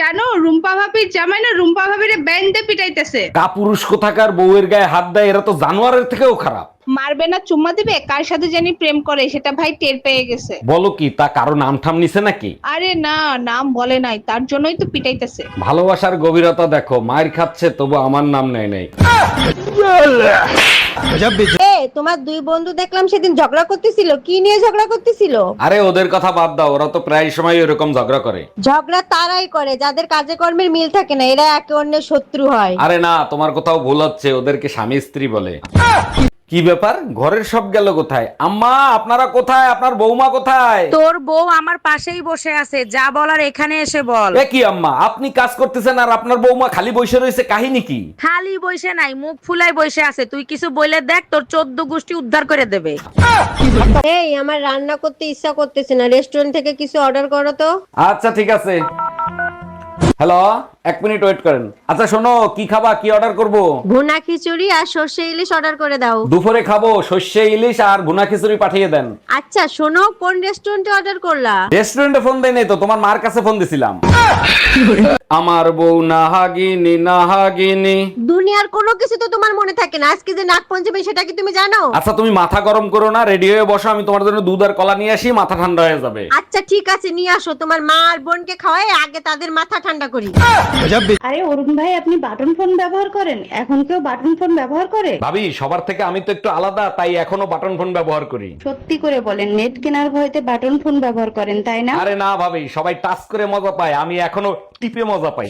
জানো, রুম্পা ভাবির জামাই না, রুম্পা ভাবির ব্যান্ডে পিটাইতেছে। কাপুরুষ কোথাকার, বউয়ের গায়ে হাত দেয়, এরা তো জানোয়ারের থেকেও খারাপ। মারবে না চুম্মা দিবে? কার সাথে জানি প্রেম করে সেটা ভাই টের পেয়ে গেছে। বলো কি তা কারও নাম ঠাম নিছে নাকি? আরে না নাম বলে নাই তার জন্যই তো পিটাইতেছে। ভালোবাসার গভীরতা দেখো মায়ের খাচ্ছে তবু আমার নাম নেয় নাই। এ তোমার দুই বন্ধু দেখলাম সেদিন ঝগড়া করতেছিল কি নিয়ে ঝগড়া করতেছিল? আরে ওদের কথা বাদ দাও ওরা তো প্রায় সময় এরকম ঝগড়া করে। ঝগড়া তারাই করে যাদের কাজে কর্মের মিল থাকে না এরা একে অন্যের শত্রু হয়। আরে না তোমার কোথাও ভুল হচ্ছে ওদেরকে স্বামী স্ত্রী বলে। কি ব্যাপার? ঘরের সব গেল কোথায়? আম্মা আপনারা কোথায়? আপনার বৌমা কোথায়? তোর বউ আমার পাশেই বসে আছে যা বলার এখানে এসে বল। এ কি আম্মা আপনি কাজ করতেছেন আর আপনার বৌমা খালি বসে রয়েছে কাহিনী কি? খালি বসে নাই মুখ ফুলাই বসে আছে। তুই কিছু বইলে দেখ তোর চোদ্দ গোষ্ঠী উদ্ধার করে দেবে। এই আমার রান্না করতে ইচ্ছা করতেছে না। রেস্টুরেন্ট থেকে কিছু অর্ডার করো তো। আচ্ছা ঠিক আছে। হ্যালো এক মিনিট ওয়েট করেন। আচ্ছা শোনো কি খাবা কি অর্ডার করব? ভুনা খিচুড়ি আর সর্ষে ইলিশ অর্ডার করে দাও। দুপুরে খাব সর্ষে ইলিশ আর ভুনা খিচুড়ি পাঠিয়ে দেন। আচ্ছা শোনো কোন রেস্টুরেন্টে অর্ডার করলা? রেস্টুরেন্টে ফোন দেয় নাই তো তোমার মার কাছে ফোন দিছিলাম। আমার বউ নাহাগিনি নাহাগিনি। দুনিয়ার কোনো কিছু তো তোমার মনে থাকে না। আজকে যে নাগ পঞ্চমী সেটা কি তুমি জানো? আচ্ছা তুমি মাথা গরম করো না রেডি হয়ে বসো আমি তোমার জন্য দুধ আর কলা নিয়ে আসি মাথা ঠান্ডা হয়ে যাবে। আচ্ছা ঠিক আছে নিয়ে আসো। তোমার মা আর বোনকে খাওয়াই আগে তাদের মাথা ঠান্ডা করি। আরে অরুণ ভাই আপনি বাটন ফোন ব্যবহার করেন? এখন কেউ বাটন ফোন ব্যবহার করে? ভাবি সবার থেকে আমি তো একটু আলাদা তাই এখনও বাটন ফোন ব্যবহার করি। সত্যি করে বলেন নেট কেনার ভয়তে বাটন ফোন ব্যবহার করেন তাই না? আরে না ভাবি সবাই টাচ করে মজা পায় আমি এখনও টিপে মজা পাই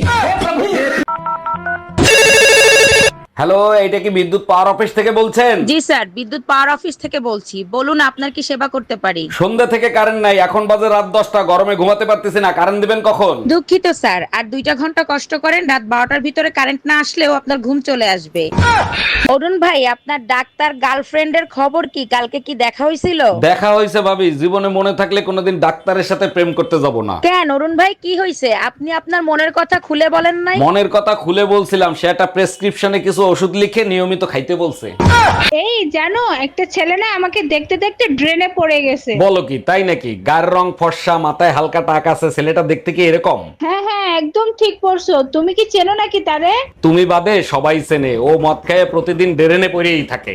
হ্যালো এইটা কি বিদ্যুৎ পাওয়ার অফিস থেকে বলছেন? জি স্যার বিদ্যুৎ পাওয়ার অফিস থেকে বলছি। বলুন আপনার কি সেবা করতে পারি? সন্ধ্যা থেকে কারেন্ট নাই এখন বাজে রাত দশটা গরমে ঘুমাতে পারতেছি না কারেন্ট দিবেন কখন? দুঃখিত স্যার আর দুইটা ঘণ্টা কষ্ট করেন রাত বারোটার ভিতরে কারেন্ট না আসলেও আপনার ঘুম চলে আসবে। অরুণ ভাই আপনার ডাক্তার গার্লফ্রেন্ডের খবর কি? কালকে কি দেখা হয়েছিল? দেখা হয়েছে ভাবি জীবনে মনে থাকলে কোনোদিন ডাক্তারের সাথে প্রেম করতে যাব না। কেন অরুণ ভাই কি হয়েছে? আপনি আপনার মনের কথা খুলে বলেন নাই? মনের কথা খুলে বলছিলাম সে একটা প্রেসক্রিপশনে কিছু ওষুধ লিখে নিয়মিত খাইতে বলছে। এই জানো একটা ছেলে না আমাকে দেখতে দেখতে ড্রেনে পড়ে গেছে। বলো কি তাই নাকি? গার রং ফর্সা মাথায় হালকা টাক আছে ছেলেটা দেখতে কি এরকম? হ্যাঁ হ্যাঁ একদম ঠিক পড়ছো তুমি কি চেনো নাকি তারে? তুমি বাদে সবাই চেনে ও মদ খায় প্রতিদিন ড্রেনে পড়েই থাকে।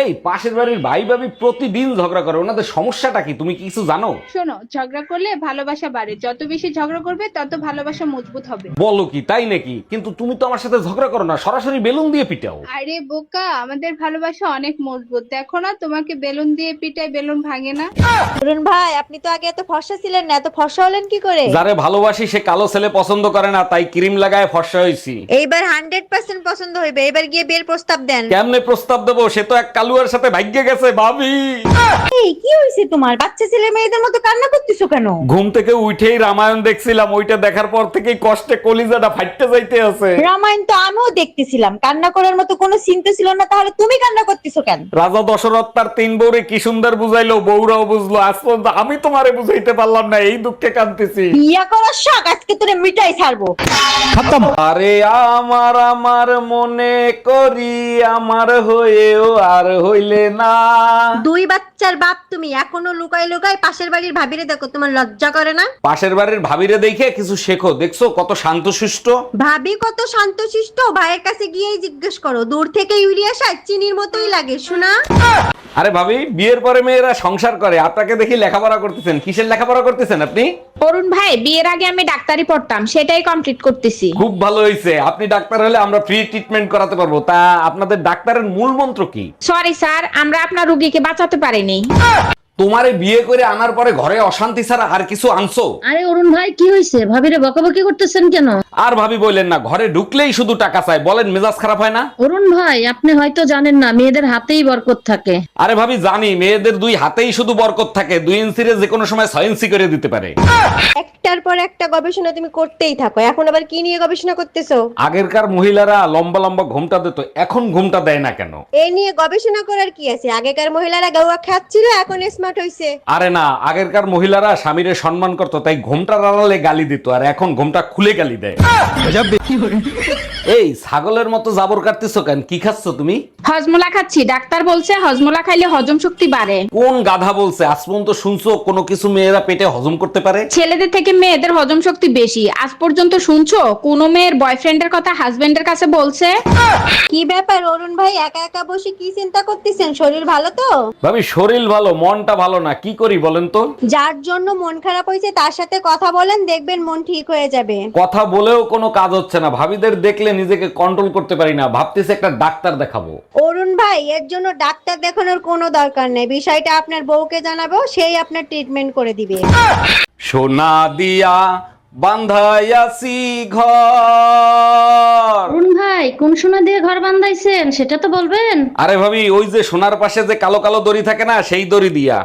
এই পাশের বাড়ির ভাই ভাবি প্রতিদিন ঝগড়া করে ওনাদের সমস্যাটা কি? তুমি কি কিছু জানো? শোনো ঝগড়া করলে ভালোবাসা বাড়ে। যত বেশি ঝগড়া করবে তত ভালোবাসা মজবুত হবে। বলো কি তাই নাকি? কিন্তু তুমি তো আমার সাথে ঝগড়া করো না সরাসরি বেলুন দিয়ে পিটাও। আরে বোকা আমাদের ভালোবাসা অনেক মজবুত। দেখো না তোমাকে বেলুন দিয়ে পিটাই বেলুন ভাঙে না। অরুণ ভাই আপনি তো আগে এত ফর্সা ছিলেন না এত ফর্সা হলেন কি করে? যারে ভালোবাসি সে কালো ছেলে পছন্দ করে না তাই ক্রিম লাগায় ফর্সা হয়েছি এইবার হান্ড্রেড পার্সেন্ট পছন্দ হইবে এবার গিয়ে বিয়ের প্রস্তাব দেন। কেমনে প্রস্তাব দেবো? সে তো এক কালুয়ার সাথে ভাগ্যে গেছে ভাবি। এই কি হয়েছে তোমার? বাচ্চা ছেলে মেয়েদের মতো কান্না করতেছো কেন? ঘুম থেকে উঠেই রামায়ণ দেখছিলাম ওইটা দেখার পর থেকেই কষ্টে কলিজাটা ফাটতে যাইতে আছে। রামায়ণ তো আমিও দেখতেছিলাম কান্না করার মতো কোনো চিন্তা ছিল না তাহলে তুমি কান্না করতেছো কেন? রাজা দশরথ তার তিন বউরে কি সুন্দর বুঝাইলো বউরাও বুঝলো আজ পর্যন্ত আমি তোমারে বুঝাইতে পারলাম না এই দুঃখে কাঁদতেছি। বিয়া করার শখ আজকে তোরে মিটাই ছাড়বো। আরে আমার আমার মনে করি আমার হয়েও আর হইলে না। দুই বাচ্চার বাপ তুমি এখনও লুকাই লুকাই পাশের বাড়ির ভাবিরে দেখো তোমার লজ্জা করে না? পাশের বাড়ির ভাবিরে দেখে কিছু শেখো দেখছ কত শান্তশিষ্ট? ভাবি কত শান্তশিষ্ট ভাইয়ের কাছে গিয়েই জিজ্ঞেস করো দূর থেকে ইউরিয়া সার চিনির মতোই লাগে শোনা? আরে ভাবি বিয়ের পরে মেয়েরা সংসার করে আপনাকে দেখি লেখাপড়া করতেছেন কিসের লেখাপড়া করতেছেন আপনি? অরুণ ভাই বিয়ের আগে আমি ডাক্তারি পড়তাম সেটাই কমপ্লিট করতেছি। খুব ভালো হয়েছে আপনি ডাক্তার হলে আমরা ফ্রি ট্রিটমেন্ট করাতে পারব। তা আপনাদের ডাক্তারের মূল মন্ত্র কি? সরি স্যার আমরা আপনার রুগীকে বাঁচাতে পারিনি। 您。啊 তোমারে বিয়ে করে আনার পরে ঘরে অশান্তি ছাড়া আর কিছু আনছো? আরে অরুণ ভাই কি হয়েছে? ভাবিরে বকাবকি করতেছেন কেন? আর ভাবি বললেন না ঘরে ঢুকলেই শুধু টাকা চাই বলেন মেজাজ খারাপ হয় না? অরুণ ভাই আপনি হয়তো জানেন না মেয়েদের হাতেই বরকত থাকে। আরে ভাবি জানি মেয়েদের দুই হাতেই শুধু বরকত থাকে দুই ইঞ্চিরে যে কোনো সময় ছয় ইঞ্চি করে দিতে পারে। একটার পর একটা গবেষণা তুমি করতেই থাকো এখন আবার কি নিয়ে গবেষণা করতেছো? আগেরকার মহিলারা লম্বা লম্বা ঘুমটা দিত এখন ঘুমটা দেয় না কেন? এ নিয়ে গবেষণা করার কি আছে? আগেকার মহিলারা গাওয়া খাচ্ছিল এখন স্মার্ট জমাট হইছে। আরে না আগেরকার মহিলারা স্বামীরে সম্মান করতো তাই ঘোমটা আড়ালে গালি দিত আর এখন ঘোমটা খুলে গালি দেয়। এই ছাগলের মতো জাবর কাটতেছো কেন? কি খাচ্ছ তুমি? হজমোলা খাচ্ছি ডাক্তার বলছে হজমোলা খাইলে হজম শক্তি বাড়ে। কোন গাধা বলছে? আজ পর্যন্ত শুনছো কোনো কিছু মেয়েরা পেটে হজম করতে পারে? ছেলেদের থেকে মেয়েদের হজম শক্তি বেশি। আজ পর্যন্ত শুনছো কোনো মেয়ের বয়ফ্রেন্ডের কথা হাজবেন্ডের কাছে বলছে? কি ব্যাপার অরুণ ভাই একা একা বসে কি চিন্তা করতেছেন? শরীর ভালো তো? ভাবি শরীর ভালো মনটা ভালো না কি করি বলেন তো? যার জন্য মন খারাপ হয়েছে তার সাথে কথা বলেন দেখবেন মন ঠিক হয়ে যাবে। কথা বলেও কোনো কাজ হচ্ছে না। ভাবিদের দেখলে নিজেকে কন্ট্রোল করতে পারি না। ভাবতেছি একটা ডাক্তার দেখাবো। অরুণ ভাই এর জন্য ডাক্তার দেখানোর কোনো দরকার নেই। বিষয়টা আপনার বউকে জানাব সেই আপনার ট্রিটমেন্ট করে দিবে। সোনা দিয়া বান্ধাইয়াছি ঘর। ভাই কোন সোনা দিয়ে ঘর বান্ধাইছেন? সেটা তো বলবেন। আরে ভাবি ওই যে সোনার পাশে যে কালো কালো দড়ি থাকে না সেই দড়ি দিয়া।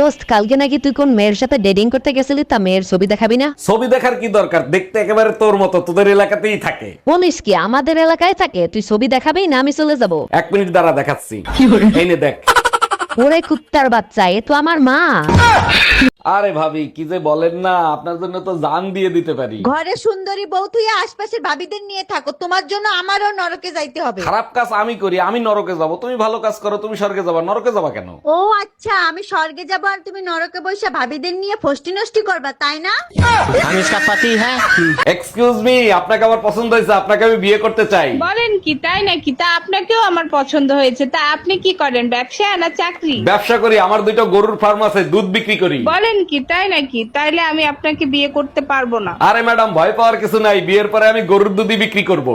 দোস্ত কালকে নাকি তুই কোন মেয়ের সাথে ডেটিং করতে গেছিলি তা মেয়ের ছবি দেখাবি না? ছবি দেখার কি দরকার? দেখতে একেবারে তোর মতো তোদের এলাকাতেই থাকে। বলিস কি আমাদের এলাকায় থাকে? তুই ছবি দেখাবি না আমি চলে যাব? এক মিনিট দ্বারা দেখাচ্ছি। এই নে দেখ। ওরে কুত্তার বাচ্চা এ তো আমার মা। আরে ভাবি কি যে বলেন না আপনার জন্য তো জান দিয়ে দিতে পারি। ঘরে সুন্দরী বউ তুই আশপাশের ভাবিদের নিয়ে থাকো তোমার জন্য আমারও নরকে যাইতে হবে। খারাপ কাজ আমি করি আমি নরকে যাব। তুমি ভালো কাজ করো তুমি স্বর্গে যাবা। নরকে যাবা কেন? ও আচ্ছা আমি স্বর্গে যাব আর তুমি নরকে বসে ভাবিদের নিয়ে ফষ্টি নষ্টি করবা তাই না? আমি পাতি হ্যাঁ? এক্সকিউজ মি আপনাকে আমার পছন্দ হয়েছে আপনাকে আমি বিয়ে করতে চাই। বলেন কি তাই নাকি? তা আপনাকেও আমার পছন্দ হয়েছে তা আপনি কি করেন ব্যবসা না চাকরি? ব্যবসা করি আমার দুইটা গরুর ফার্ম আছে দুধ বিক্রি করি। বলেন কি, তাই নাকি? তাইলে আমি আপনাকে বিয়ে করতে পারব না। আরে ম্যাডাম, ভয় পাওয়ার কিছু নাই। বিয়ের পরে আমি গরুর দুধই বিক্রি করব।